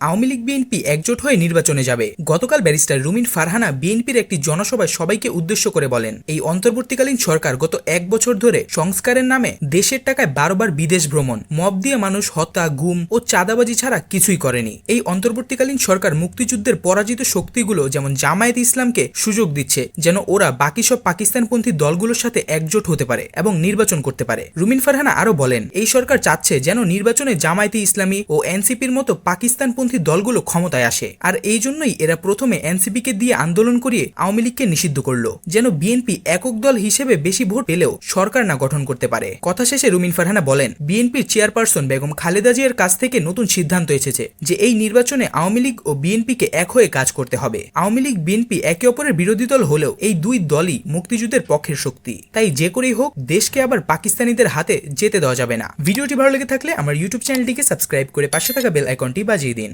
Awami League BNP একজোট হয়ে নির্বাচনে যাবে। গতকাল ব্যারিস্টার রুমিন ফারহানা বিএনপির একটি জনসভায় সবাইকে উদ্দেশ্য করে বলেন, এই অন্তর্বর্তীকালীন সরকার গত এক বছর ধরে সংস্কারের নামে দেশের টাকায় বারবার বিদেশ ভ্রমণ, মব দিয়ে মানুষ হত্যা, গুম ও চাঁদাবাজি ছাড়া কিছুই করেনি। এই অন্তর্বর্তীকালীন সরকার মুক্তিযুদ্ধের পরাজিত শক্তিগুলো যেমন জামায়াত ইসলামকে সুযোগ দিচ্ছে, যেন ওরা বাকি সব পাকিস্তানপন্থী দলগুলোর সাথে একজোট হতে পারে এবং নির্বাচন করতে পারে। রুমিন ফারহানা আরও বলেন, এই সরকার চাচ্ছে যেন নির্বাচনে জামায়াতে ইসলামী ও এনসিপির মতো পাকিস্তানপন্থী দলগুলো ক্ষমতায় আসে, আর এই জন্যই এরা প্রথমে এনসিপিকে দিয়ে আন্দোলন করিয়ে আওয়ামী লীগকে নিষিদ্ধ করল, যেন বিএনপি একক দল হিসেবে বেশি ভোট পেলেও সরকার না গঠন করতে পারে। কথা শেষে রুমিন ফারহানা বলেন, বিএনপির চেয়ারপারসন বেগম খালেদা জিয়ার কাছ থেকে নতুন সিদ্ধান্ত এসেছে যে এই নির্বাচনে আওয়ামী লীগ ও বিএনপিকে এক হয়ে কাজ করতে হবে। আওয়ামী লীগ বিএনপি একে অপরের বিরোধী দল হলেও এই দুই দলই মুক্তিযুদ্ধের পক্ষের শক্তি। তাই যে করেই হোক, দেশকে আবার পাকিস্তানিদের হাতে যেতে দেওয়া যাবে না। ভিডিওটি ভালো লেগে থাকলে আমার ইউটিউব চ্যানেলটিকে সাবস্ক্রাইব করে পাশে থাকা বেল আইকনটি বাজিয়ে দিন।